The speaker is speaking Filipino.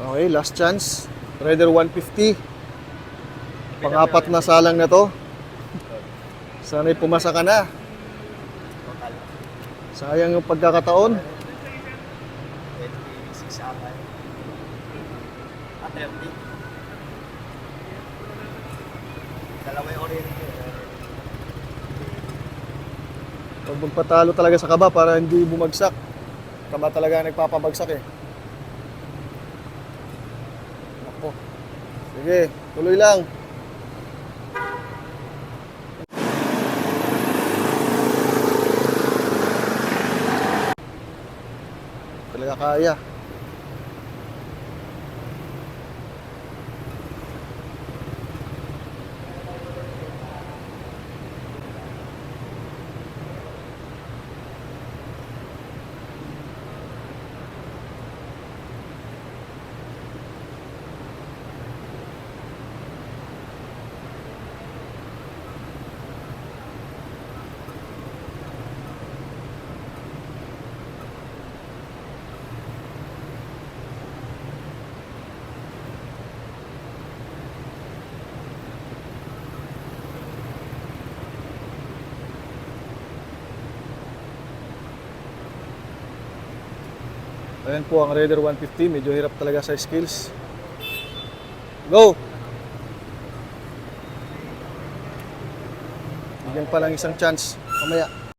Okay, last chance. Raider 150. Pangapat na salang na to. Sana'y pumasa ka na. Sayang yung pagkakataon. 26 ata. 30. Dalawa yung oriented. Pag magpatalo talaga sa kaba para hindi bumagsak. Kaba talaga nagpapabagsak eh. Ako. Sige, tuloy lang. Talaga kaya. Ayan po ang Raider 150, medyo hirap talaga sa skills. Go! Bigyan pa lang isang chance. Mamaya.